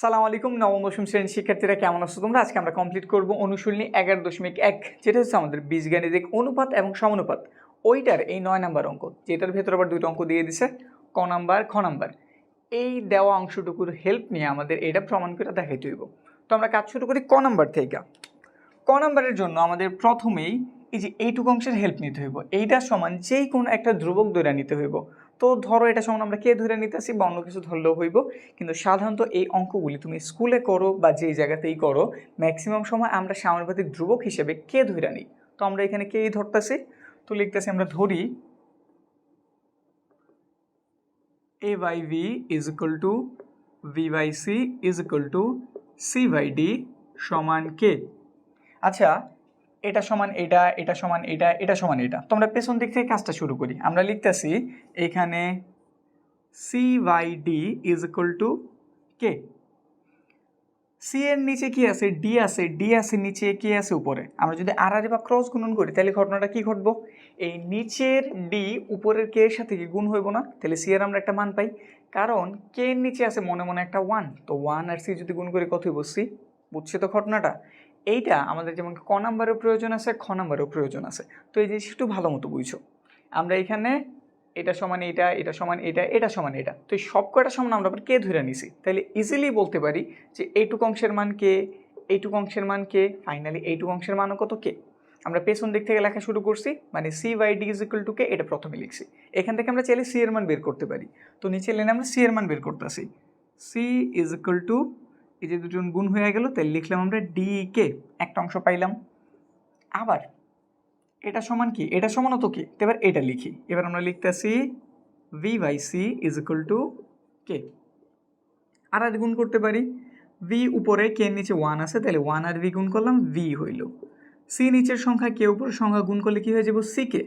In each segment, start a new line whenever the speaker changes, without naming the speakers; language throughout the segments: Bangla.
সালাম আলাইকুম, নবম, দশম শ্রেণির শিক্ষার্থীরা কেমন আছো তোমরা? আজকে আমরা কমপ্লিট করব অনুশীলনী এগারো দশমিক এক, যেটা হচ্ছে আমাদের বীজগাণিতিক অনুপাত এবং সমানুপাত। ওইটার এই নয় নাম্বার অঙ্ক, যেটার ভেতর আবার দুটো অঙ্ক দিয়ে দিছে, ক নাম্বার, খ নাম্বার। এই দেওয়া অংশটুকুর হেল্প নিয়ে আমাদের এটা প্রমাণ করে দেখাইতে হইব। তো আমরা কাজ শুরু করি ক নাম্বার থেকে। ক নাম্বারের জন্য আমাদের প্রথমেই এই যে এইটুকু অংশের হেল্প নিতে হইব। এইটা সমান যেই কোনো একটা ধ্রুবক ধরে নিতে হইব। তো ধরো এটা সমান আমরা কে ধরে নিতেছি? বা অন্য কিছু ধরলেও হইব। কিন্তু সাধারণত এই অঙ্কগুলি তুমি স্কুলে করো বা যেই জায়গাতেই করো ম্যাক্সিমাম সময় আমরা সামানুপাতিক ধ্রুবক হিসেবে কে ধরে নিই? তো আমরা এখানে কেই ধরতেছি? তো লিখতেছি আমরা ধরি a by b is equal to b by c is equal to c by d সমান কে? আচ্ছা এটা সমান এটা এটা সমান এটা এটা সমান এটা। তো আমরা পেছন দিক থেকে কাজটা শুরু করি। আমরা লিখতেছি, এখানে c by d is equal to k c এর নিচে কি আছে? ডি আছে। ডি আছে নিচে কে আছে উপরে। আমরা যদি আর আর বা ক্রস গুণন করি, তাহলে ঘটনাটা কি ঘটবো? এই নিচের ডি উপরের কে এর সাথে কি গুণ হইব না? তাহলে সি এর আমরা একটা মান পাই। কারণ কে এর নিচে আছে মনে মনে একটা ওয়ান তো ওয়ান আর সি যদি গুণ করি কত হইব? সি বুঝছে তো ঘটনাটা? এইটা আমাদের যেমন ক নাম্বারও প্রয়োজন আছে, খ নাম্বারও প্রয়োজন আছে। তো এই জিনিস একটু ভালো মতো বুঝছ। আমরা এখানে এটা সমান এটা এটা সমান এটা এটা সমান এটা তো এই সব কয়টা সমান আমরা আবার কে ধরে নিছি? তাহলে ইজিলি বলতে পারি যে এইটুক অংশের মান কে, এইটুক অংশের মান কে ফাইনালি এইটুক অংশের মানও কত কে? আমরা পেছন দিক থেকে লেখা শুরু করছি মানে c by d is equal to k এটা প্রথমে লিখছি। এখান থেকে আমরা চাইলে সি এর মান বের করতে পারি। তো নিচে লেনে আমরা সি এর মান বের করতেছি। সি ইজ ইকুয়াল টু এই যে দুজন গুণ হয়ে গেল, তাহলে লিখলাম আমরা ডি কে, একটা অংশ পাইলাম। আবার, এটা সমান কি? এটা সমান তো কি? এবার এটা লিখি। এবার আমরা লিখতেছি b by c is equal to k আর আর গুণ করতে পারি। ভি উপরে কে নিচে ওয়ান আছে, তাহলে ওয়ান আর ভি গুণ করলাম ভি হইল। সি নিচের সংখ্যা কে উপরের সংখ্যা গুণ করলে কি হয়ে যাব? সি কে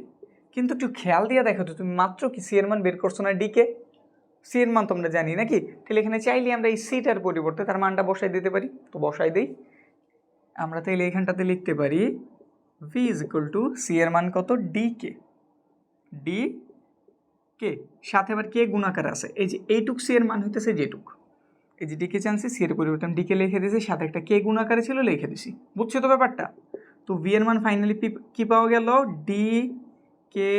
কিন্তু একটু খেয়াল দিয়ে দেখো তো, তুমি মাত্র কি সি এর মান বের করছ না ডি কে? সি এর মান তো আমরা জানি, নাকি? তাহলে এখানে চাইলে আমরা এই সিটার পরিবর্তে তার মানটা বসাই দিতে পারি। তো বসাই দিই। আমরা তাহলে এখানটাতে লিখতে পারি b is equal to c এর মান কত? ডি কে ডি কে সাথে আবার কে গুণাকার আছে। এই যে এইটুক সি এর মান হইতেছে যেটুক। এই যে ডিকে চান্সে সি এর পরিবর্তে আমি ডিকে লিখে দিয়েছি, সাথে একটা কে গুণাকারে ছিল, লিখে দিছি। বুঝছ তো ব্যাপারটা? তো ভি এর মান ফাইনালি কি পাওয়া গেল? ডি কে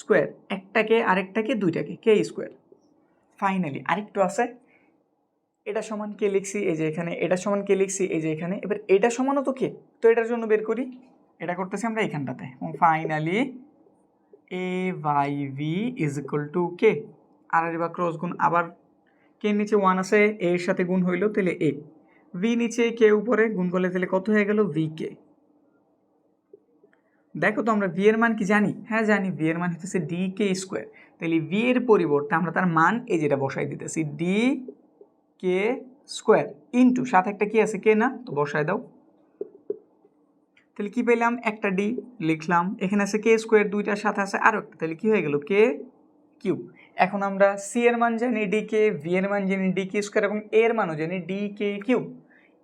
স্কোয়ার একটাকে আরেকটাকে দুইটাকে কে স্কোয়ার ফাইনালি আরেকটু আছে এটা সমান কে লিখছি? এই যে এখানে। এটা সমান কে লিখছি? এই যে এখানে। এবার এটা সমানও তো কে? তো এটার জন্য বের করি। এটা করতেছি আমরা এখানটাতে। এবং finally a by b is equal to k আর বা ক্রস গুণ আবার কে নিচে ওয়ান আছে এ এর সাথে গুণ হইল তাহলে এ ভি নিচে কে উপরে, গুণ করলে তাহলে কত হয়ে গেল? ভি কে দেখো তো আমরা ভি এর মান কি জানি? হ্যাঁ জানি। ভি এর মান হচ্ছে ডি কে স্কোয়ার তাহলে ভি এর পরিবর্তে আমরা তার মান এই যেটা বসাই দিতেছি ডি কে স্কোয়ার ইন্টু সাথে একটা কি আছে? কে না? তো বসায় দাও। তাহলে কি পেলাম? একটা ডি লিখলাম। এখানে আছে কে স্কোয়ার দুইটার সাথে আছে আরও একটা। তাহলে কী হয়ে গেল? কে কিউব এখন আমরা সি এর মান জানি ডি কে ভি এর মান জানি ডি কে স্কোয়ার এবং এর মানও জানি ডি কে কিউব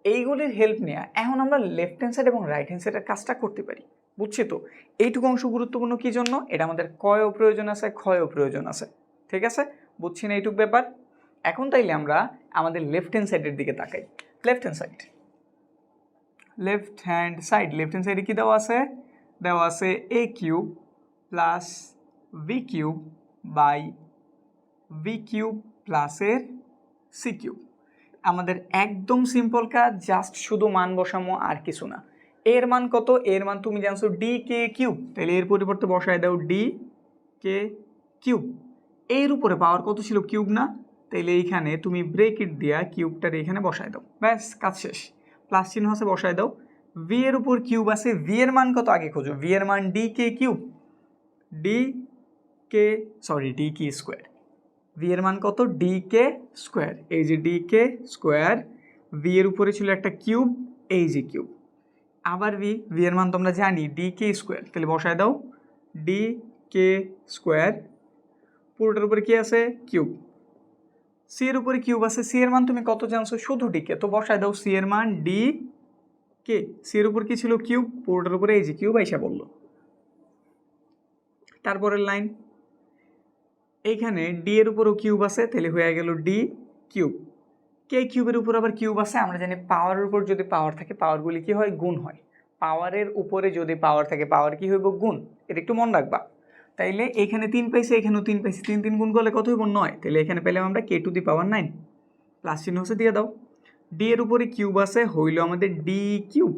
এইগুলির হেল্প নেওয়া এখন আমরা লেফট হ্যান্ড সাইড এবং রাইট হ্যান্ড সাইডের কাজটা করতে পারি। বুঝছি তো? এইটুকু অংশ গুরুত্বপূর্ণ কী জন্য? এটা আমাদের কয়ও প্রয়োজন আছে ক্ষয়ও প্রয়োজন আছে। ঠিক আছে? বুঝছি না এইটুক ব্যাপার? এখন তাইলে আমরা আমাদের লেফট হ্যান্ড সাইডের দিকে তাকাই। Left hand side left hand side left hand সাইডে কী দেওয়া আছে? দেওয়া আছে a cube plus b cube by b cube প্লাসের সি কিউব আমাদের একদম সিম্পল কাজ জাস্ট শুধু মান বসামো আর কিছু না। এর মান কত? এর মান তুমি জানছো ডি কে কিউব তাহলে এর পরিবর্তে বসায় দাও ডি কে কিউব এর উপরে পাওয়ার কত ছিল? কিউব না? তাইলে এইখানে তুমি ব্রেকেট দিয়া কিউবটার এখানে বসায় দাও। ব্যাস, কাজ শেষ। প্লাস চিহ্ন আছে, বসায় দাও। ভি এর উপর কিউব আছে ভি এর মান কত আগে খোঁজো? ভি এর মান d k cube d k sorry d k square b এর মান কত? ডি কে স্কোয়ার এই যে ডি কে স্কোয়ার ভি এর উপরে ছিল একটা কিউব এই যে কিউব আবার ভি ভি এর মান তোমরা জানি ডি কে স্কোয়ার তাহলে বসায় দাও ডি কে স্কোয়ার পুরোটার উপরে কি আছে? কিউব সি এর উপরে কিউব আছে। সি এর মান তুমি কত জানছো? শুধু ডি কে তো বসায় দাও সি এর মান ডি কে সি এর উপর কি ছিল কিউব পুরোটার উপরে এই যে কিউব আইসা বলল তারপরের লাইন এইখানে ডি এর উপরও কিউব আছে, তাহলে হয়ে গেল ডি কিউব কে কিউবের উপর আবার কিউব আছে? আমরা জানি পাওয়ারের উপর যদি পাওয়ার থাকে পাওয়ারগুলি কি হয়? গুণ হয়। পাওয়ারের উপরে যদি পাওয়ার থাকে পাওয়ার কি হইব? গুণ। এটা একটু মন রাখবা। তাইলে এখানে তিন পাইছে এখানেও তিন পাইছে, তিন তিন গুণ করলে কত হইব? নয়। তাহলে এখানে পেলাম আমরা k to the power nine plus চিহ্ন হচ্ছে দিয়ে দাও। ডি এর উপরে কিউব আছে, হইল আমাদের ডি কিউব।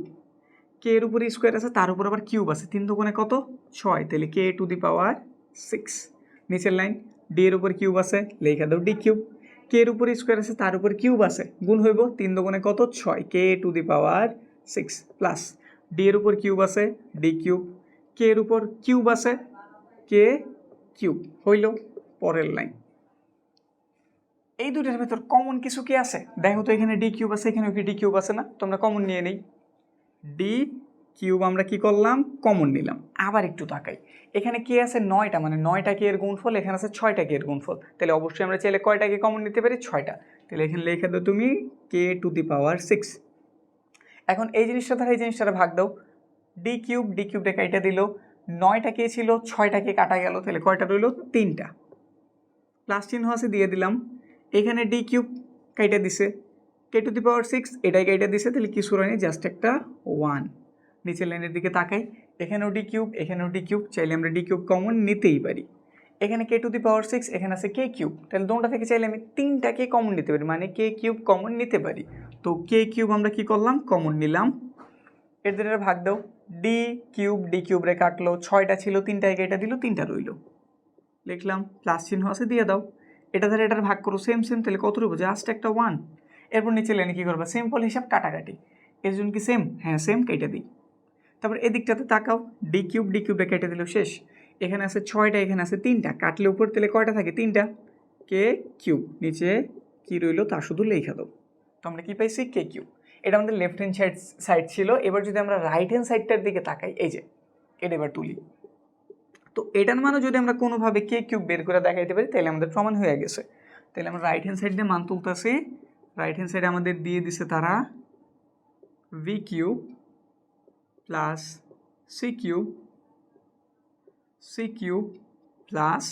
কে এর উপরে স্কোয়ার আছে, তার উপর আবার কিউব আছে। তিন দুগুণে কত? ছয়। তাহলে k to the power six নিচের লাইন ডি এর উপর কিউব আছে, লেখা দাও ডি কিউব। কে এর উপরে স্কোয়ার আছে? তার উপর কিউব আছে। গুণ হইব তিন দুগুণে কত? ছয়। K to the power six plus d এর উপর কিউব আছে ডি কিউব কে এর উপর কিউব আছে কে কিউব হইল পরের লাইন এই দুটার ভেতর কমন কিছু কি আছে? দেখো তো এখানে ডি কিউব আছে এখানে কি ডি কিউব আছে না? তোমরা কমন নিয়ে নেই। ডি কিউব আমরা কি করলাম? কমন নিলাম। আবার একটু তাকাই। এখানে কে আছে? নয়টা। মানে নয়টা কে এর গুণফল? এখানে আছে ছয়টা কে এর গুণফল। তাহলে অবশ্যই আমরা চাইলে কয়টাকে কমন নিতে পারি? ছয়টা। তাহলে এখানে লেখা দাও তুমি কে টু দি পাওয়ার সিক্স এখন এই জিনিসটা দ্বারা এই জিনিসটা ভাগ দাও। ডি কিউব ডি কিউবটা কাইটা দিল। নয়টা কে ছিল? ছয়টাকে কাটা গেল? তাহলে কয়টা রইল? তিনটা। প্লাস চিহ্ন আছে, দিয়ে দিলাম। এখানে ডি কিউব কাইটা দিছে। কে টু দি পাওয়ার সিক্স এটাই কাইটা দিছে। তাহলে কিছু হয়নি জাস্ট একটা ওয়ান নিচের লাইনের দিকে তাকাই। এখানেও ডি কিউব, এখানেও ডি কিউব, চাইলে আমরা ডি কিউব কমন নিতেই পারি। এখানে কে টু দি পাওয়ার সিক্স এখানে আছে কে কিউব। তাহলে দুটা থেকে চাইলে আমি তিনটাকে কমন নিতে পারি মানে কে কিউব কমন নিতে পারি। তো কে কিউব আমরা কি করলাম? কমন নিলাম। এর দিনের ভাগ দাও। ডি কিউব ডি কিউবরে কাটলো। ছয়টা ছিল, তিনটা এটা দিল, তিনটা রইল। লিখলাম প্লাস চিহ্ন আছে, দিয়ে দাও। এটা ধরে এটার ভাগ করো সেম সেম তাহলে কত রইব? জাস্ট একটা ওয়ান এরপর নিচে লাইনে কী করবা? সিম্পল হিসাব কাটাকাটি। এর জন্য কি সেম হ্যাঁ সেম কেটে দিই। তারপর এদিকটাতে তাকাও ডি কিউব ডি কিউবে কেটে দিল শেষ। এখানে আছে ছয়টা, এখানে আছে তিনটা। কাটলে উপর তেলে কয়টা থাকে? তিনটা। কে কিউব নিচে কি রইল? তা শুধু লেখা দাও। তো আমরা কী পাইছি? কে কিউব এটা আমাদের লেফট হ্যান্ড সাইড সাইড ছিল। এবার যদি আমরা রাইট হ্যান্ড সাইডটার দিকে তাকাই, এই যে, এটা এবার তুলি। তো এটার মানে যদি আমরা কোনোভাবে কে কিউব বের করে দেখাইতে পারি, তাহলে আমাদের প্রমাণ হয়ে গেছে। তাহলে আমরা রাইট হ্যান্ড সাইড দিয়ে মান তুলতেছি। রাইট হ্যান্ড সাইডে আমাদের দিয়ে দিছে তারা b cube plus c cube c cube plus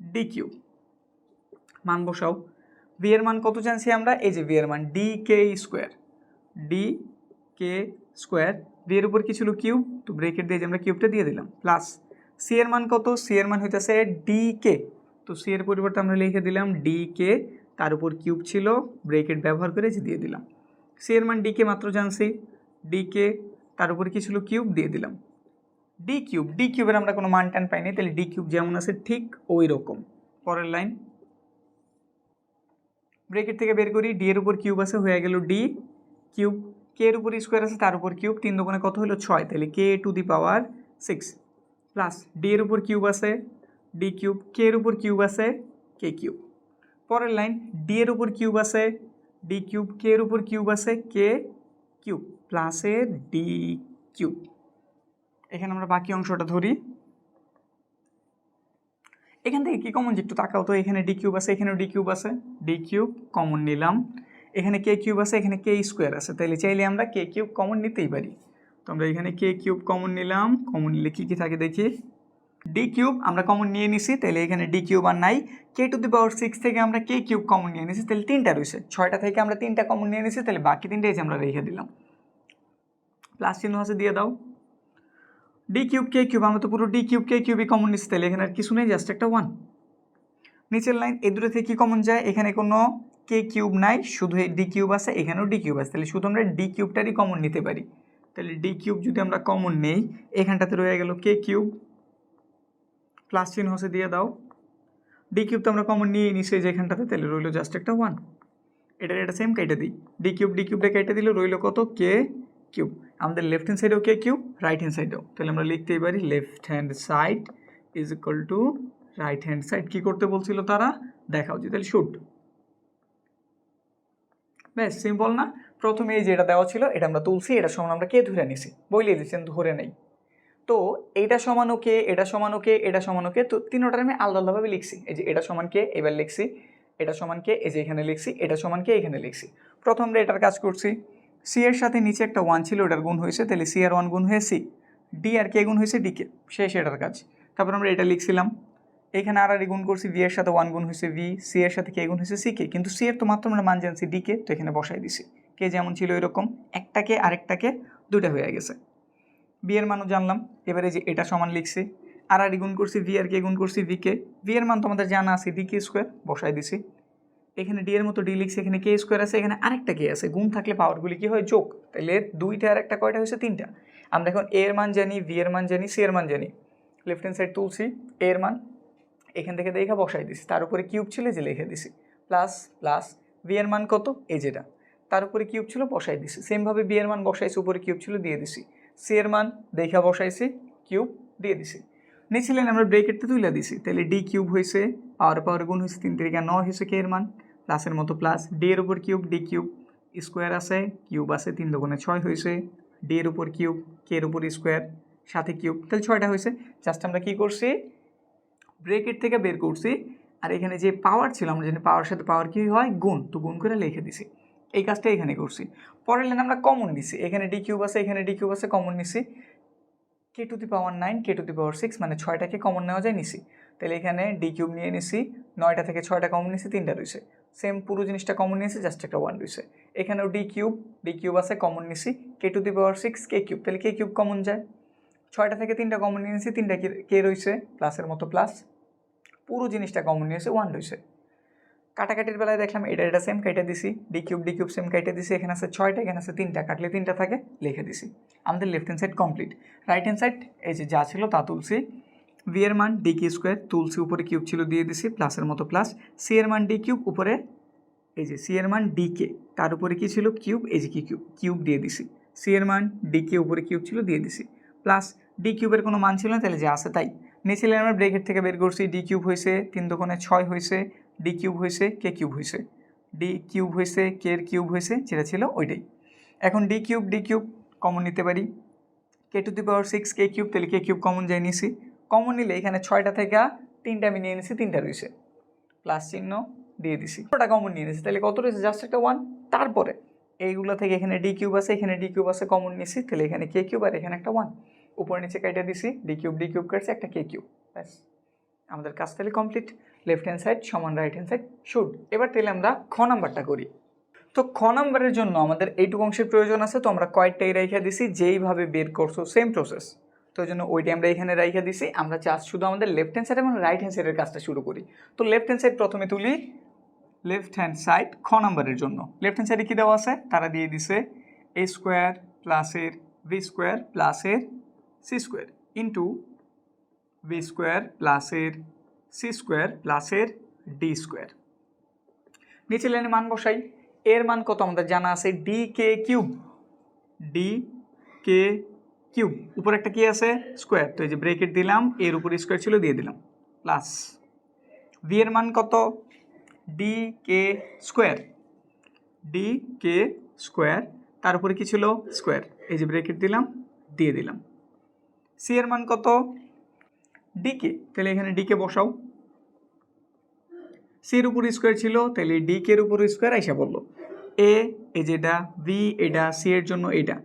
d cube মান বসাও। ভি এর মান কত জানছি আমরা? এই যে ভি এর মান d k square d k square b এর উপর কি ছিল কিউব তো ব্রেকেট দিয়ে যে আমরা কিউবটা দিয়ে দিলাম প্লাস সি এর মান কত? সি এর মান হইতেছে ডি কে তো সি এর পরিবর্তে আমরা লিখে দিলাম ডি কে তার উপর কিউব ছিল ব্রেকেট ব্যবহার করে যে দিয়ে দিলাম। সি এর মান ডি কে মাত্র জানছি ডি কে তার উপর কি ছিল কিউব দিয়ে দিলাম। ডি কিউব ডি কিউবের আমরা কোনো মান টান পাইনি, তাহলে ডি কিউব যেমন আছে ঠিক ওই রকম। পরের লাইন। ব্রেকেট থেকে বের করি ডি এর উপর কিউব আছে, হয়ে গেল ডি কিউব। কে এর উপর স্কোয়ার আছে, তার উপর কিউব, তিন দোকানে কত হলো ছয়, তাহলে k to the power six plus d এর উপর কিউব আছে ডি কিউব কে এর উপর কিউব আছে কে কিউব। পরের লাইন ডি এর উপর কিউব আছে ডি কিউব কে এর উপর কিউব আছে কে কিউব প্লাসের ডি কিউব এখানে আমরা বাকি অংশটা ধরি। এখান থেকে কি কমন একটু তাকাও তো, এখানে ডি কিউব আছে, এখানেও ডি কিউব আছে। ডি কিউব কমন নিলাম। এখানে কে কিউব আছে, এখানে কে স্কোয়ার আছে। তাহলে চাইলে আমরা কে কিউব কমন নিতেই পারি। তো আমরা এখানে কে কিউব কমন নিলাম। কমন নিলে কী কী থাকে দেখি? ডি কিউব আমরা কমন নিয়ে নিছি, তাহলে এখানে ডি কিউব আর নাই। কে টু দি পাওয়ার সিক্স থেকে আমরা কে কিউব কমন নিয়ে নিছি, তাহলে তিনটা রয়েছে। ছয়টা থেকে আমরা তিনটা কমন নিয়ে নিছি, তাহলে বাকি তিনটা এসে আমরা রেখে দিলাম। প্লাস চিহ্ন আছে, দিয়ে দাও। ডি কিউব কে কিউব আমরা তো পুরো ডি কিউব কে কিউবই কমন নিচ্ছি তাহলে এখানে আর কিছু নেই জাস্ট একটা ওয়ান নিচের লাইন এ দূরে থেকে কী কমন যায়? এখানে কোনো কে কিউব নাই, শুধু ডি কিউব আছে, এখানেও ডি কিউব আছে। তাহলে শুধু আমরা ডি কিউবটারই কমন নিতে পারি। তাহলে ডি কিউব যদি আমরা কমন নেই, এখানটাতে রয়ে গেল কে কিউব প্লাস চিহ্ন হচ্ছে দিয়ে দাও। ডি কিউব তো আমরা কমন নিয়ে নিশ্চয়ই যে এখানটাতে, তাহলে রইল জাস্ট একটা ওয়ান এটার এটা সেম কেটে দিই। ডি কিউব ডি কিউবটা কেটে দিলে রইল কত? কে কিউব আমাদের লেফট হ্যান্ড সাইডেও কে কিউব রাইট হ্যান্ড সাইডেও তাহলে আমরা লিখতেই পারি left hand side is equal to right hand side কী করতে বলছিল তারা? দেখাও যে, তাহলে শুট ব্যাস সিম্পল না? প্রথমে এই যেটা দেওয়া ছিল, এটা আমরা তুলছি এটা সমান আমরা কে ধরে নিছি। বইলে দিচ্ছেন ধরে নেই। তো এইটা সমানো কে এটা সমানো কে এটা সমানো কে তো তিনোটার আমি আলাদা আলাদাভাবে লিখছি। এই যে এটা সমান কে, এবার লিখছি। এটা সমান কে, এই যে এখানে লিখছি। এটা সমান কে, এখানে লিখছি। প্রথম আমরা এটার কাজ করছি। সি এর সাথে নিচে একটা ওয়ান ছিল, ওটার গুণ হয়েছে, তাহলে সি আর ওয়ান গুণ হয়ে সি ডি আর কে গুণ হয়েছে? D k. শেষ এটার কাজ। তারপর আমরা এটা লিখছিলাম। এখানে আর আর গুণ করছি ভি এর সাথে ওয়ান গুণ হয়েছে ভি সি এর সাথে কে গুণ হয়েছে? C k. কিন্তু সি এর তো মাত্র আমরা মান জানছি ডি কে, তো এখানে বসাই দিছি। কে যেমন ছিল এরকম একটাকে আরেকটাকে দুইটা হয়ে গেছে। বি এর মানও জানলাম। এবারে যে এটা সমান লিখছি। আর আর গুণ করছি ভি আর কে গুণ করছি ভি কে ভি এর মান তো আমাদের জানা আছে ডি কে স্কোয়ার বসাই দিছি। এখানে ডি এর মতো ডি লিখছে, এখানে কে স্কোয়ার আছে, এখানে আরেকটা কে আছে। গুণ থাকলে পাওয়ারগুলি কি হয়? যোগ। তাহলে দুইটা আর একটা কয়টা হয়েছে? তিনটা। আমরা এখন এর মান জানি ভি এর মান জানি সি এর মান জানি। লেফট হ্যান্ড সাইড তুলছি এর মান। এখান থেকে দেখা বসাই দিছি। তার উপরে কিউব ছিল যে লিখে দিছি। প্লাস প্লাস ভি এর মান কত? এই যেটা তার উপরে কিউব ছিল বসাই দিছি। সেমভাবে বি এর মান বসাইছি, উপরে কিউব ছিল, দিয়ে দিছি। সি এর মান দেখা বসাইছি কিউব দিয়ে দিছি। নিয়েছিলেন আমরা ব্রেকেটটা তুলে দিছি তাহলে ডি কিউব হয়েছে পাওয়ার পাওয়ার গুণ হয়েছে তিন তিরিকা নয় হয়েছে কে এর মান প্লাসের মতো প্লাস ডি এর উপর কিউব ডি কিউব স্কোয়ার আছে কিউব আছে তিন দোকানে ছয় হয়েছে ডি এর উপর কিউব কে এর উপর স্কোয়ার সাথে কিউব তাহলে ছয়টা হয়েছে জাস্ট আমরা কি করছি? ব্রেকেট থেকে বের করছি, আর এখানে যে পাওয়ার ছিল, আমরা জানি পাওয়ার সাথে পাওয়ার কি হয়? গুণ, তো গুণ করে লিখে দিছি। এই কাজটা এখানে করছি। পরের লাইন আমরা কমন নিছি। এখানে ডি কিউব আছে, এখানে ডি কিউব আছে কমন নিছি। K to the power nine k to the power six মানে ছয়টাকে কমন নেওয়া যায় নিছি। তাহলে এখানে ডি কিউব নিয়ে নিছি, নয়টা থেকে ছয়টা কমন নিছি, তিনটা রয়েছে। সেম পুরো জিনিসটা কমন নিয়েছি জাস্ট একটা ওয়ান রয়েছে। এখানেও ডি কিউব ডি কিউব আছে কমন নিছি k to the power six k cube তাহলে কে কিউব কমন যায়। ছয়টা থেকে তিনটা কমন নিয়ে নিয়েছি তিনটা কে রয়েছে? প্লাসের মতো প্লাস পুরো জিনিসটা কমন নিয়েছে ওয়ান রয়েছে। কাটাকাটির বেলায় দেখলাম এটা এটা সেম কেটে দিছি। D cube d cube same কেটে দিছি। এখানে আছে ছয়টা, এখানে আছে তিনটা। কাটলে তিনটা থাকে, লিখে দিছি। আমাদের left hand side complete right hand side এই যে যা ছিল তা তুলছি। ভি এর মান ডি কিউ স্কোয়ার তুলসি উপরে কিউব ছিল, দিয়ে দিছি প্লাসের মতো প্লাস সি এর মান ডি কিউব উপরে এই যে সি এর মান ডি কে তার উপরে কি ছিল? কিউব এই যে কি কিউব কিউব দিয়ে দিছি। সি এর মান ডি কে উপরে কিউব ছিল, দিয়ে দিছি। প্লাস ডি কিউবের কোনো মান ছিল না, তাহলে যে আছে তাই। নিচে আমরা ব্রেকেট থেকে বের করছি। ডি কিউব হয়েছে তিন দোকানে ছয় হয়েছে ডি কিউব হয়েছে কে কিউব হয়েছে। ডি কিউব হয়েছে কে এর কিউব হয়েছে, যেটা ছিল ওইটাই। এখন d cube d cube common নিতে পারি। K to the power six k cube তাহলে কে কিউব কমন যাই নিয়েছি কমন নিলে এখানে ছয়টা থেকে তিনটা আমি নিয়ে নিয়েছি তিনটা রয়েছে। প্লাস চিহ্ন দিয়ে দিছি। ওটা কমন নিয়ে নিয়েছি তাহলে কত রয়েছে? জাস্ট একটা ওয়ান তারপরে এইগুলো থেকে এখানে ডি কিউব আছে, এখানে ডি কিউব আছে কমন নিয়েছি তাহলে এখানে কে কিউব আর এখানে একটা ওয়ান উপরে নিচে কেটে দিছি ডি কিউব ডি কিউব কাটছে, একটা কে কিউব ব্যাস। আমাদের কাজ তাহলে কমপ্লিট লেফট হ্যান্ড সাইড সমান রাইট হ্যান্ড সাইড শুড এবার তাহলে আমরা খ নাম্বারটা করি। তো খ নাম্বারের জন্য আমাদের এইটুকু অংশের প্রয়োজন আছে, তো আমরা কয়েকটাই রাইখা দিছি, যেইভাবে বের করছ সেম প্রসেস তো ওই জন্য ওইটা আমরা এখানে রাইখা দিছি। আমরা চাষ শুধু আমাদের লেফট হ্যান্ড সাইড এবং রাইট হ্যান্ড সাইডের কাজটা শুরু করি। তো লেফট হ্যান্ড সাইড প্রথমে তুলি। লেফট হ্যান্ড সাইড খ নাম্বারের জন্য। লেফট হ্যান্ড সাইডে কী দেওয়া আছে? তারা দিয়ে দিছে এ স্কোয়ার প্লাসের ভি স্কোয়ার প্লাসের c square into b square প্লাসের সি স্কোয়ার প্লাসের ডি স্কোয়ার নিচে লাইনে মান বসাই। এর মান কত আমাদের জানা আছে? D k cube d k cube উপরে একটা কি আছে? স্কোয়ার তো এই যে ব্রেকেট দিলাম, এর উপরে স্কোয়ার ছিল, দিয়ে দিলাম। প্লাস ভি এর মান কত? D k square d k square তার উপরে কি ছিল? স্কোয়ার এই যে ব্রেকেট দিলাম, দিয়ে দিলাম। সি এর মান কত? ডিকে তাহলে এখানে ডিকে বসাও। সি এর উপর স্কোয়ার ছিল, তাহলে ডি কে এর উপর স্কোয়ার আইসা বলল এ এই যেটা ভি এটা সি এর জন্য এটা।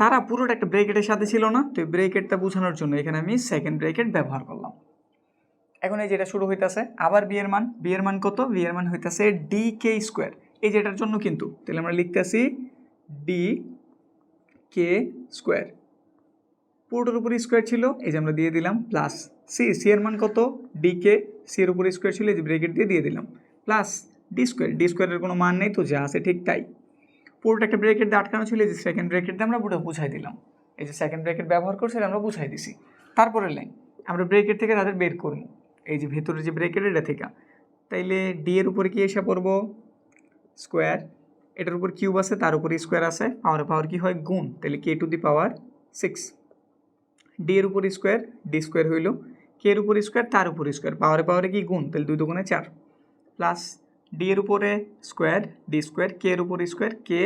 তারা পুরোটা একটা ব্রেকেটের সাথে ছিল না, তো এই ব্রেকেটটা বোঝানোর জন্য এখানে আমি সেকেন্ড ব্রেকেট ব্যবহার করলাম। এখন এই যেটা শুরু হইতাছে, আবার বি এর মান বি এর মান কত? বি এর মান হইতাছে ডি কে স্কোয়ার এই যেটার জন্য কিন্তু, তাহলে আমরা লিখতেছি ডি কে স্কোয়ার পুরোটার উপর স্কোয়ার ছিল, এই যে আমরা দিয়ে দিলাম প্লাস সি সি এর মান কত? ডি কে সি এর উপরে স্কোয়ার ছিল যে ব্রেকেট দিয়ে দিয়ে দিলাম। প্লাস ডি স্কোয়ার ডি স্কোয়ারের কোনো মান নেই, তো যা আছে ঠিক তাই। পুরোটা একটা ব্রেকেট দিয়ে আটকানো ছিল যে সেকেন্ড ব্রেকেট দিয়ে আমরা পুরো বুঝাই দিলাম। এই যে সেকেন্ড ব্রেকেট ব্যবহার করছি আমরা বুঝাই দিছি। তারপরে লাইন আমরা ব্রেকেট থেকে তাদের বের করব। এই যে ভেতরে যে ব্রেকেট এটা থেকে। তাইলে ডি এর উপরে কি এসে পড়ব? স্কোয়ার এটার উপর কিউব আছে, তার উপরে স্কোয়ার আছে। পাওয়ার পাওয়ার কি হয়? গুণ। তাহলে k to the power six d এর উপর স্কোয়ার ডি স্কোয়ার হইল কে এর উপর স্কোয়ার তার উপর স্কোয়ার পাওয়ারে পাওয়ারে কি? গুণ। তাহলে দুই দুগুণে চার। প্লাস ডি এর উপরে স্কোয়ার ডি স্কোয়ার কে এর উপর স্কোয়ার কে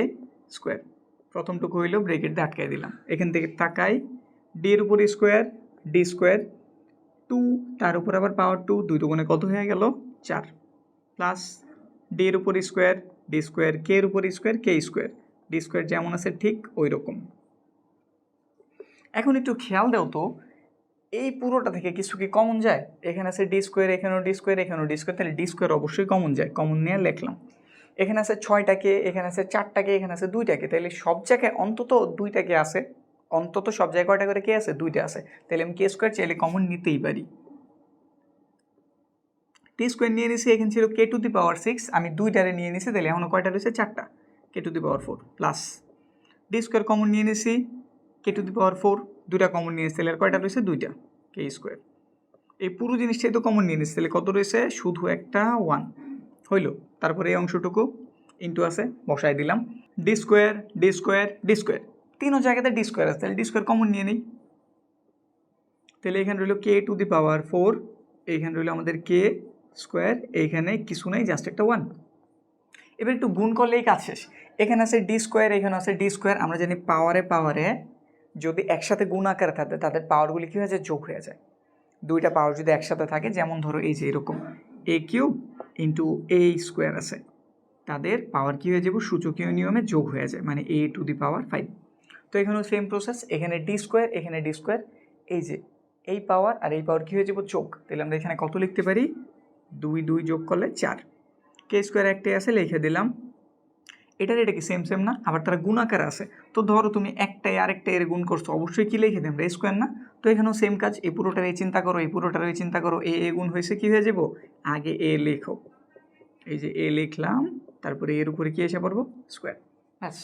স্কোয়ার প্রথমটুকু হইল ব্রেকেট দিয়ে আটকাই দিলাম। এখান থেকে তাকাই ডি এর উপর স্কোয়ার ডি স্কোয়ার টু তার উপর আবার পাওয়ার টু দুই দুগুণে কত হয়ে গেল? চার। প্লাস ডি এর উপর স্কোয়ার ডি স্কোয়ার কে এর উপর square k square d square যেমন আছে ঠিক ওই রকম এখন একটু খেয়াল দাও তো এই পুরোটা থেকে কিছু কি কমন যায়? এখানে আছে ডি স্কোয়ার এখানেও ডি স্কোয়ার এখানেও ডি স্কোয়ার তাহলে ডি স্কোয়ার অবশ্যই কমন যায়। কমন নিয়ে লিখলাম। এখানে আছে ছয়টাকে, এখানে আছে চারটাকে, এখানে আছে দুইটাকে। তাহলে সব জায়গায় অন্তত দুইটাকে আছে। অন্তত সব জায়গায় কয়টা করে কে আছে? দুইটা আছে। তাহলে আমি কে স্কোয়ার চাইলে কমন নিতেই পারি। টি স্কোয়ার নিয়ে নিছি, এখানে ছিল কে টু দি পাওয়ার সিক্স আমি দুইটারে নিয়ে নিছি, তাহলে এখনও কয়টা রয়েছে? চারটা। K to the power four plus d square common নিয়ে নিছি k to the power four দুইটা কমন নিয়ে আর কয়টা রয়েছে? দুইটা কে স্কোয়ার এই পুরো জিনিসটাই তো কমন নিয়ে নিছি তাহলে কত রয়েছে? শুধু একটা ওয়ান হইল, তারপরে এই অংশটুকু ইন্টু আছে বসাই দিলাম। D square D square D square তিনও জায়গাতে ডি স্কোয়ার আছে, তাহলে ডি স্কোয়ার কমন নিয়ে নিই। তাহলে এখানে রইল কে টু দি পাওয়ার ফোর এইখানে রইল আমাদের কে স্কোয়ার এইখানে কিছু নেই জাস্ট একটা ওয়ান এবার একটু গুণ করলেই কাজ শেষ। এখানে আছে ডি স্কোয়ার এখানে আছে ডি স্কোয়ার আমরা জানি পাওয়ারে পাওয়ারে যদি একসাথে গুণ আকারে থাকে, তাদের পাওয়ারগুলি কী হয়ে যায়? যোগ হয়ে যায়। দুইটা পাওয়ার যদি একসাথে থাকে, যেমন ধরো এই যে এরকম A cube into A square আছে, তাদের পাওয়ার কী হয়ে যাবে? সূচকীয় নিয়মে যোগ হয়ে যায় মানে এ টু দি পাওয়ার ফাইভ তো এখানেও সেম প্রসেস এখানে ডি স্কোয়ার এখানে ডি স্কোয়ার এই যে এই পাওয়ার আর এই পাওয়ার কী হয়ে যাব? যোগ। তাহলে আমরা এখানে কত লিখতে পারি? দুই দুই যোগ করলে চার। কে স্কোয়ার একটাই আছে, লিখে দিলাম এটার এটা কি সেম সেম না? আবার তারা গুণাকার আছে। তো ধরো তুমি একটাই আরেকটা এর গুণ করছ, অবশ্যই কি লিখে দেবে? স্কোয়ার না? তো এখানেও সেম কাজ, এই পুরোটার এই চিন্তা করো, এই পুরোটার এই চিন্তা করো, এ এ গুণ হয়েছে কী হয়ে যাব? আগে এ লেখো। এই যে এ লিখলাম, তারপরে এর উপরে কী এসে পড়ব? স্কোয়ার ব্যাস।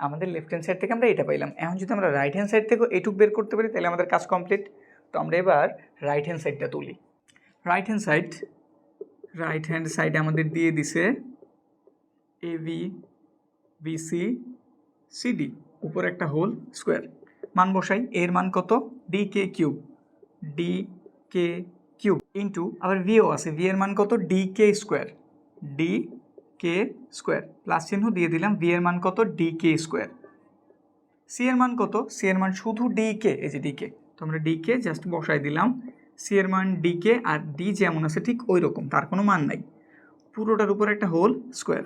আমাদের লেফট হ্যান্ড সাইড থেকে আমরা এটা পাইলাম। এখন যদি আমরা রাইট হ্যান্ড সাইড থেকেও এটুক বের করতে পারি, তাহলে আমাদের কাজ কমপ্লিট তো আমরা এবার রাইট হ্যান্ড সাইডটা তুলি। Right hand side right hand সাইডে আমাদের দিয়ে দিছে এ ভি বিসি সিডি উপরে একটা হোল স্কোয়ার মান বসাই এর মান কত? D K cube D K cube into আবার ভিও আছে ভি এর মান কত? D K square D K square plus চিহ্ন দিয়ে দিলাম ভি এর মান কত? ডি কে স্কোয়ার সি এর মান কত? সি এর মান শুধু ডি কে এই যে ডি কে তো আমরা ডি কে জাস্ট বসাই দিলাম। সি এর মান ডি কে আর ডি যেমন আছে ঠিক ওই রকম তার কোনো মান নাই। পুরোটার উপর একটা হোল স্কোয়ার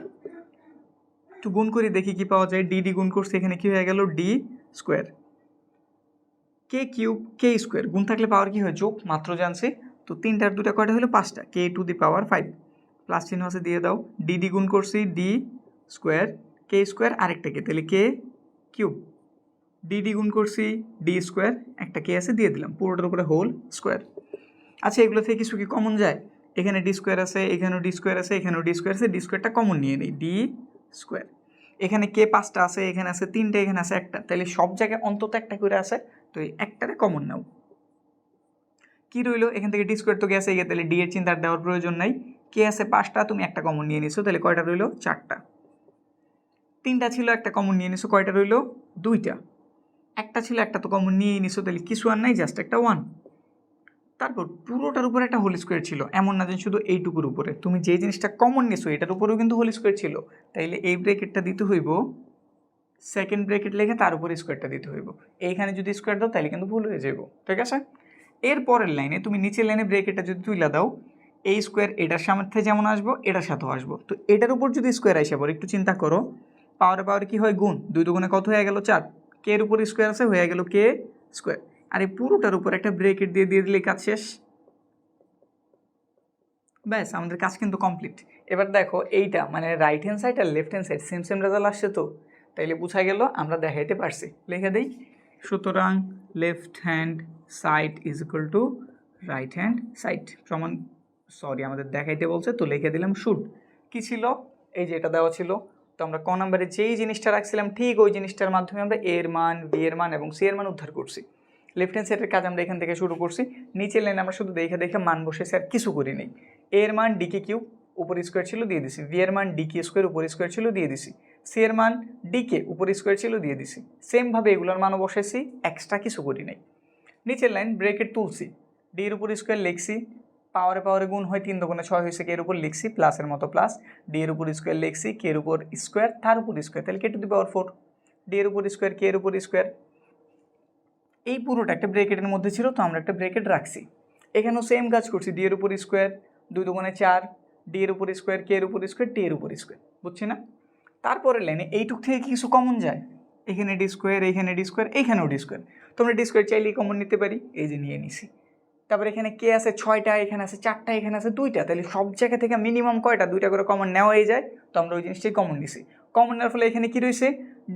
একটু গুণ করে, দেখি কি পাওয়া যায়। ডি ডি গুণ করছে, এখানে কি হয়ে গেল? D square K cube K square গুণ থাকলে পাওয়ার কি হয়? যোগ, মাত্র জানছি। তো তিনটার দুটা কয়টা হলো? পাঁচটা। K to the power five plus চিহ্ন আছে, দিয়ে দাও। ডি ডি গুণ করছি ডি স্কোয়ার কে স্কোয়ার আরেকটা কে তাহলে কে কিউব ডি ডি গুণ করছি ডি স্কোয়ার একটা কে আছে, দিয়ে দিলাম। পুরোটার উপরে হোল স্কোয়ার আচ্ছা এগুলো থেকে কিছু কি কমন যায়? এখানে ডি স্কোয়ার আছে, এখানেও ডি স্কোয়ার আছে, এখানেও ডি স্কোয়ার আছে ডি স্কোয়ারটা কমন নিয়ে নিই। ডি স্কোয়ার এখানে কে পাঁচটা আছে, এখানে আছে তিনটা, এখানে আছে একটা। তাহলে সব জায়গায় অন্তত একটা করে আছে, তো এই একটারে কমন নাও। কি রইল? এখান থেকে ডি স্কোয়ার তো গেছে গিয়ে তাহলে ডি এর চিন্তার দেওয়ার প্রয়োজন নাই। কে আছে পাঁচটা? তুমি একটা কমন নিয়ে নিছো তাহলে কয়টা রইল? চারটা। তিনটা ছিল, একটা কমন নিয়ে নিছো, কয়টা রইল? দুইটা। একটা ছিল, একটা তো কমন নিয়েই নিছো তাহলে কিছু আর নাই জাস্ট একটা ওয়ান তারপর পুরোটার উপরে একটা হোল স্কোয়ার ছিল। এমন না যে শুধু এইটুকুর উপরে। তুমি যে জিনিসটা কমন নিছো এটার উপরেও কিন্তু হোল স্কোয়ার ছিল। তাইলে এই ব্রেকেটটা দিতে হইব সেকেন্ড ব্রেকেট লেখে তার উপরে স্কোয়ারটা দিতে হইব। এইখানে যদি স্কোয়ার দাও তাহলে কিন্তু ভুল হয়ে যাব ঠিক আছে? এর পরের লাইনে তুমি নিচের লাইনে ব্রেকেটটা যদি তুইলা দাও, এই স্কোয়ার এটার সামর্থ্যে যেমন আসব, এটার সাথেও আসব। তো এটার উপর যদি স্কোয়ার আসে পর একটু চিন্তা করো। পাওয়ারে পাওয়ারে কী হয়? গুণ। দুই দুগুণে কত হয়ে গেল? চার। কে এর উপর স্কোয়ার আছে? হয়ে গেল কে? স্কোয়ার আর এই পুরোটার উপর একটা ব্রেকেট দিয়ে দিয়ে দিলে কাজ শেষ। ব্যাস, আমাদের কাজ কিন্তু কমপ্লিট এবার দেখো, এইটা মানে রাইট হ্যান্ড সাইড আর left hand side same same result আসছে তো? তাইলে বোঝা গেল আমরা দেখাইতে পারছি। লিখে দিই। সুতরাং left hand side is equal to right hand side সমান সরি আমাদের দেখাইতে বলছে, তো লিখে দিলাম শুড কি ছিল? এই যে এটা দেওয়া ছিল। তো আমরা ক নাম্বারে যেই জিনিসটা রাখছিলাম, ঠিক ওই জিনিসটার মাধ্যমে আমরা এর মান বি এর মান এবং সি এর মান উদ্ধার করছি। লেফট হ্যান্ড সাইডের কাজ আমরা এখান থেকে শুরু করছি। নিচের লাইনে আমরা শুধু দেখে দেখে মান বসেছি আর কিছু করি নেই। এর মান ডিকে কিউ উপর স্কোয়ার ছিল দিয়ে দিছি। ভি এর মান ডিকে স্কোয়ার উপর স্কোয়ার ছিল দিয়ে দিছি। সি এর মান ডিকে উপর স্কোয়ার ছিল দিয়ে দিছি। সেমভাবে এগুলোর মানও বসেছি এক্সট্রা কিছু করি নাই। নিচের লাইন ব্রেকেট তুলছি। ডি এর উপর স্কোয়ার লিখছি পাওয়ারে পাওয়ারে গুণ হয় তিন দোকানে ছয় হয়েছে কে এর উপর লিখছি প্লাসের মতো প্লাস ডি এর উপর স্কোয়ার লিখছি কে এর উপর স্কোয়ার তার উপর স্কোয়ার তাহলে K to the power four D এর উপর স্কোয়ার কে এর উপর স্কোয়ার এই পুরোটা একটা ব্রেকেটের মধ্যে ছিল, তো আমরা একটা ব্রেকেট রাখছি। এখানেও সেম কাজ করছি ডি এর উপর স্কোয়ার দুই দোকানে চার ডি এর উপর স্কোয়ার কে এর উপর স্কোয়ার টি এর উপর স্কোয়ার বুঝছি না? তারপরে লাইনে এইটুক থেকে কিছু কমন যায়? এখানে ডি স্কোয়ার এখানে ডি স্কোয়ার এইখানেও ডি স্কোয়ার তোমরা ডি স্কোয়ার চাইলেই কমন নিতে পারি, এই যে নিয়ে নিছি। তারপর এখানে কে আছে ছয়টা, এখানে আছে চারটা, এখানে আছে দুইটা, তাহলে সব জায়গা থেকে মিনিমাম কয়টা? দুইটা করে কমন নেওয়া নেওয়াই যায়, তো আমরা ওই জিনিসটাই কমন নিছি। কমন নেওয়ার ফলে এখানে কী রয়েছে?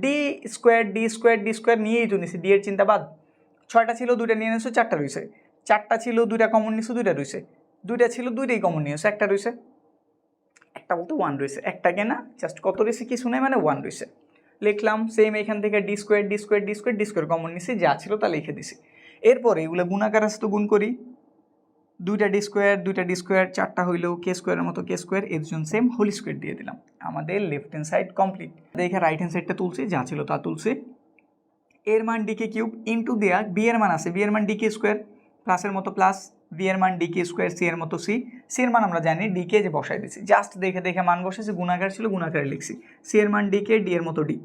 D square D square D square নিয়েই তো নিছি ডি এর চিন্তা বাদ। ছয়টা ছিল, দুইটা নিয়ে নিয়েছো চারটা রয়েছে। চারটা ছিল, দুইটা কমন নিছো দুইটা রয়েছে। দুইটা ছিল, দুইটাই কমন নিয়েছো একটা রয়েছে। একটা বলতে ওয়ান রয়েছে। একটাকে না জাস্ট কত রয়েছে কিছু নেই মানে ওয়ান রয়েছে। লিখলাম সেম এখান থেকে D square D square D square D square common নিছি যা ছিল তা লিখে দিছি। এরপরে এগুলো গুণাকার আছে তো গুণ করি। দুইটা ডি স্কোয়ার দুইটা ডি স্কোয়ার চারটা হইলেও কে স্কোয়ারের মতো কে স্কোয়ার এর জন্য সেম হোল স্কোয়ার দিয়ে দিলাম। আমাদের লেফট হ্যান্ড সাইড কমপ্লিট দেখে রাইট হ্যান্ড সাইডটা তুলছি, যা ছিল তা তুলছি। এর মান ডিকে কিউব ইন্টু দেয়া বি এর মান আছে বি এর মান ডিকে স্কোয়ার প্লাসের মতো প্লাস বি এর মান ডিকে স্কোয়ার সি এর মতো সি সি এর মান আমরা জানি ডিকে যে বসাই দিছি জাস্ট দেখে দেখে মান বসেছে, গুণাকার ছিল, গুণাকারে লিখছি। সি এর মান ডিকে ডি এর মতো ডি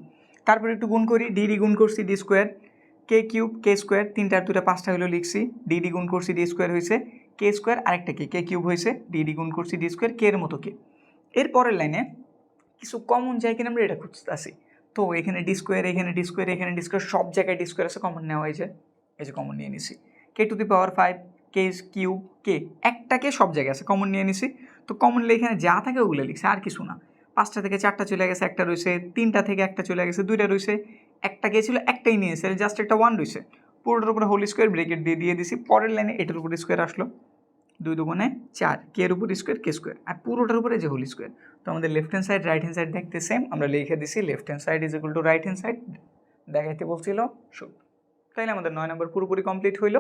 তারপর একটু গুণ করি ডি ডি গুণ করছি D square K cube K square তিনটার দুটা পাঁচটা হলো লিখছি। ডি ডি গুণ করছি ডি স্কোয়ার হয়েছে কে স্কোয়ার আরেকটা কে কে কিউব হয়েছে ডি ডি গুণ করছি ডি স্কোয়ার কে এর মতো কে এর পরের লাইনে কিছু কমন যায় কিনা আমরা এটা খুঁজতে আসি তো এখানে ডি স্কোয়ার এখানে ডি স্কোয়ার এখানে ডি স্কোয়ার সব জায়গায় ডি স্কোয়ার আছে কমন নেওয়া হয়েছে। এই যে কমন নিয়ে নিছি। K to the power five K cube K একটাকে সব জায়গায় আছে কমন নিয়ে নিছি। তো কমনলি এখানে যা থাকে ওগুলো লিখছে, আর কিছু না। পাঁচটা থেকে চারটা চলে গেছে, একটা রয়েছে, তিনটা থেকে একটা চলে গেছে, দুইটা রয়েছে, একটা গিয়েছিল একটাই নিয়েছে জাস্ট একটা ওয়ান রয়েছে। পুরোটার উপরে হোল স্কোয়ার ব্রেকেট দিয়ে দিয়ে দিছি, পরের লাইনে এটার উপরে স্কোয়ার আসলো। দুই দুগুণে চার। কে এর উপর স্কোয়ার কে স্কোয়ার আর পুরোটার উপরে যে হোল স্কোয়ার তো আমাদের left hand side right hand side দেখতে সেম আমরা লিখে দিছি left hand side is equal to right hand side দেখাইতে বলছিল শুট তাইলে আমাদের নয় নম্বর পুরোপুরি কমপ্লিট হইল।